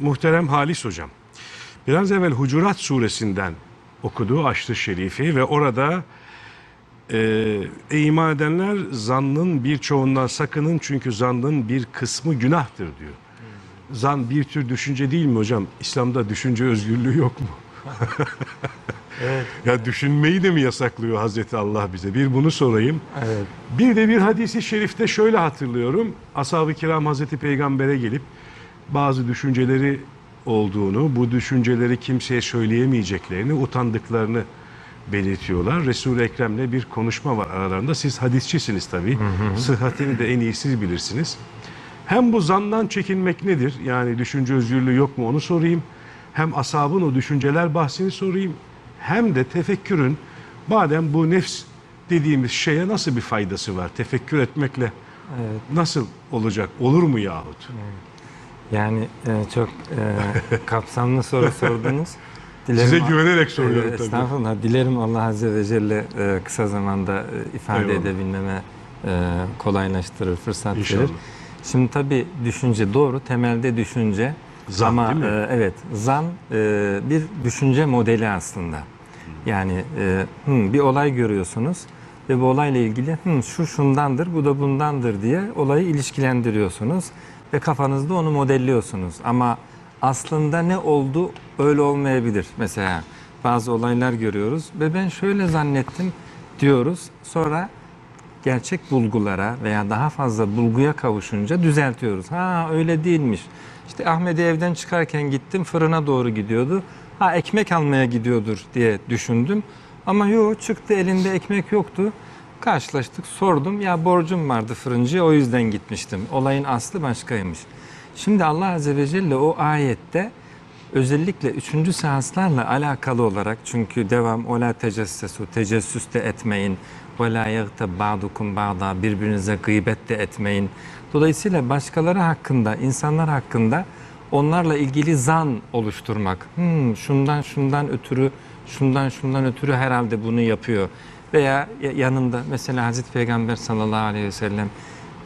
muhterem Halis Hocam. Biraz evvel Hucurat suresinden okuduğu Açtı Şerifi ve orada e, "Ey iman edenler zannın birçoğundan sakının çünkü zannın bir kısmı günahtır diyor. Zan bir tür düşünce değil mi hocam? İslam'da düşünce özgürlüğü yok mu? Evet. Ya düşünmeyi de mi yasaklıyor Hazreti Allah bize? Bir bunu sorayım. Evet. Bir de bir hadisi şerifte şöyle hatırlıyorum. Ashab-ı kiram Hazreti Peygamber'e gelip bazı düşünceleri olduğunu, bu düşünceleri kimseye söyleyemeyeceklerini, utandıklarını belirtiyorlar. Resul-i Ekrem'le bir konuşma var aralarında. Siz hadisçisiniz tabii. Sıhhatini de en iyi siz bilirsiniz. Hem bu zandan çekinmek nedir? Yani düşünce özgürlüğü yok mu onu sorayım. Hem asabın o düşünceler bahsini sorayım. Hem de tefekkürün madem bu nefs dediğimiz şeye nasıl bir faydası var? Tefekkür etmekle Evet. nasıl olacak? Olur mu yahut? Yani e, çok e, kapsamlı soru sordunuz. Size güvenerek soruyorum E, tabii. Estağfurullah. Dilerim Allah Azze ve Celle e, kısa zamanda e, ifade Eyvallah. edebilmeme e, kolaylaştırır, fırsat İnşallah. verir. Şimdi tabii düşünce doğru, temelde düşünce. Zan, Ama değil mi? e, evet, zan e, bir düşünce modeli aslında. Yani e, hı, bir olay görüyorsunuz ve bu olayla ilgili hı, şu şundandır, bu da bundandır diye olayı ilişkilendiriyorsunuz ve kafanızda onu modelliyorsunuz. Ama aslında ne oldu öyle olmayabilir. Mesela bazı olaylar görüyoruz ve ben şöyle zannettim diyoruz. Sonra gerçek bulgulara veya daha fazla bulguya kavuşunca düzeltiyoruz. Ha öyle değilmiş. İşte Ahmet'i evden çıkarken gittim fırına doğru gidiyordu. Ha ekmek almaya gidiyordur diye düşündüm. Ama yok çıktı elinde ekmek yoktu. Karşılaştık sordum ya borcum vardı fırıncıya o yüzden gitmiştim. Olayın aslı başkaymış. Şimdi Allah Azze ve Celle o ayette özellikle üçüncü seanslarla alakalı olarak çünkü devam ola tecessesu tecessüs de etmeyin ve la yagtab ba'dukum ba'da birbirinize gıybet de etmeyin. Dolayısıyla başkaları hakkında, insanlar hakkında onlarla ilgili zan oluşturmak. Hmm, şundan şundan ötürü, şundan şundan ötürü herhalde bunu yapıyor. Veya ya- yanında mesela Hazreti Peygamber sallallahu aleyhi ve sellem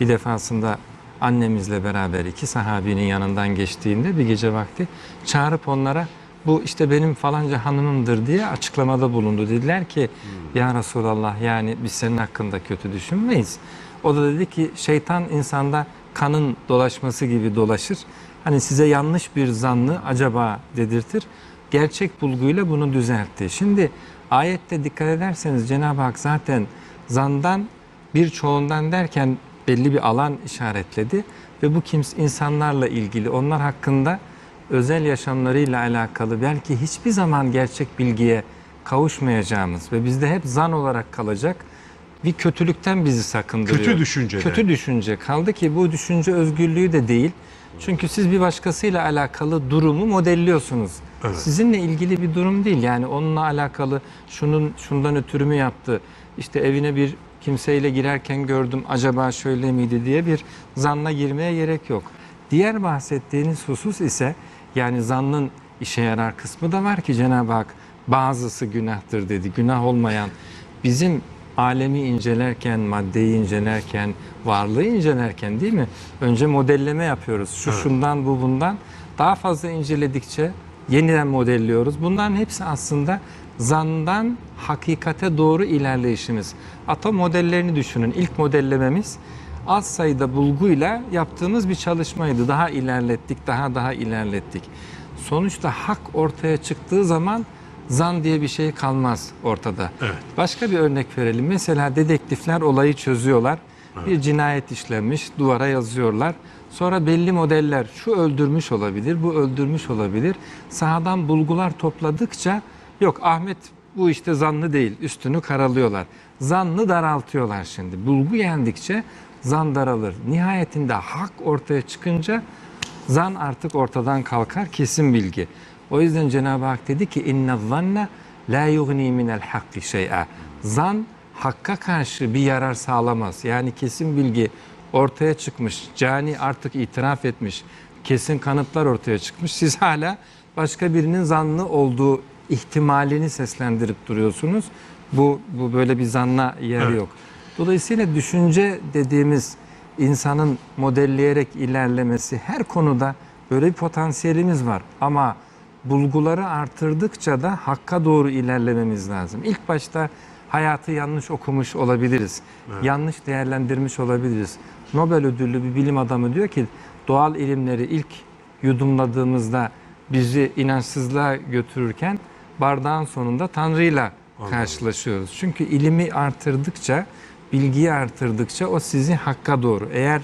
bir defasında annemizle beraber iki sahabinin yanından geçtiğinde bir gece vakti çağırıp onlara bu işte benim falanca hanımımdır diye açıklamada bulundu. Dediler ki ya Resulallah yani biz senin hakkında kötü düşünmeyiz. O da dedi ki şeytan insanda kanın dolaşması gibi dolaşır. Hani size yanlış bir zannı acaba dedirtir. Gerçek bulguyla bunu düzeltti. Şimdi ayette dikkat ederseniz Cenab-ı Hak zaten zandan birçoğundan derken belli bir alan işaretledi ve bu kimse insanlarla ilgili onlar hakkında özel yaşamlarıyla alakalı belki hiçbir zaman gerçek bilgiye kavuşmayacağımız ve bizde hep zan olarak kalacak bir kötülükten bizi sakındırıyor. Kötü düşünceden. Kötü düşünce. Kaldı ki bu düşünce özgürlüğü de değil. Çünkü siz bir başkasıyla alakalı durumu modelliyorsunuz. Evet. Sizinle ilgili bir durum değil. Yani onunla alakalı şunun şundan ötürü mü yaptı? İşte evine bir kimseyle girerken gördüm acaba şöyle miydi diye bir zanla girmeye gerek yok. Diğer bahsettiğiniz husus ise yani zannın işe yarar kısmı da var ki Cenab-ı Hak bazısı günahtır dedi. Günah olmayan bizim alemi incelerken, maddeyi incelerken, varlığı incelerken değil mi? Önce modelleme yapıyoruz. Şu şundan bu bundan. Daha fazla inceledikçe yeniden modelliyoruz. Bunların hepsi aslında zandan hakikate doğru ilerleyişimiz. Atom modellerini düşünün. İlk modellememiz az sayıda bulguyla yaptığımız bir çalışmaydı. Daha ilerlettik, daha daha ilerlettik. Sonuçta hak ortaya çıktığı zaman zan diye bir şey kalmaz ortada. Evet. Başka bir örnek verelim. Mesela dedektifler olayı çözüyorlar. Bir cinayet işlenmiş, duvara yazıyorlar. Sonra belli modeller şu öldürmüş olabilir, bu öldürmüş olabilir. Sahadan bulgular topladıkça yok Ahmet bu işte zanlı değil, üstünü karalıyorlar. Zannı daraltıyorlar şimdi. Bulgu yendikçe zan daralır. Nihayetinde hak ortaya çıkınca zan artık ortadan kalkar kesin bilgi. O yüzden Cenab-ı Hak dedi ki inna zanne la yugni minel hakki şey'a. Zan hakka karşı bir yarar sağlamaz. Yani kesin bilgi ortaya çıkmış. Cani artık itiraf etmiş. Kesin kanıtlar ortaya çıkmış. Siz hala başka birinin zanlı olduğu ihtimalini seslendirip duruyorsunuz. Bu, bu böyle bir zanla yer Evet. yok. Dolayısıyla düşünce dediğimiz insanın modelleyerek ilerlemesi her konuda Böyle bir potansiyelimiz var ama bulguları artırdıkça da hakka doğru ilerlememiz lazım. İlk başta hayatı yanlış okumuş olabiliriz. Yanlış değerlendirmiş olabiliriz. Nobel ödüllü bir bilim adamı diyor ki doğal ilimleri ilk yudumladığımızda bizi inançsızlığa götürürken bardağın sonunda Tanrı'yla karşılaşıyoruz. Çünkü ilimi artırdıkça, bilgiyi artırdıkça o sizi hakka doğru. Eğer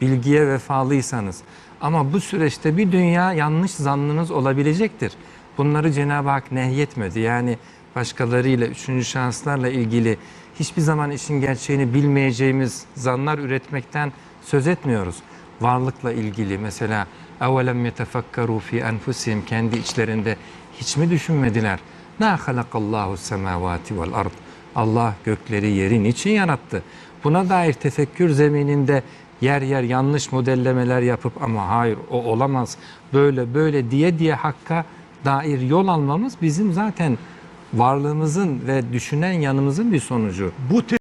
bilgiye vefalıysanız. Ama bu süreçte bir dünya yanlış zannınız olabilecektir. Bunları Cenab-ı Hak nehyetmedi. Yani başkalarıyla, üçüncü şanslarla ilgili hiçbir zaman işin gerçeğini bilmeyeceğimiz zanlar üretmekten söz etmiyoruz. Varlıkla ilgili mesela اَوَلَمْ يَتَفَكَّرُوا فِي أَنْفُسِهِمْ Kendi içlerinde hiç mi düşünmediler? مَا خَلَقَ اللّٰهُ السَّمَاوَاتِ وَالْأَرْضِ Allah gökleri yeri niçin yarattı? Buna dair tefekkür zemininde yer yer yanlış modellemeler yapıp ama hayır o olamaz böyle böyle diye diye hakka dair yol almamız bizim zaten varlığımızın ve düşünen yanımızın bir sonucu. Bu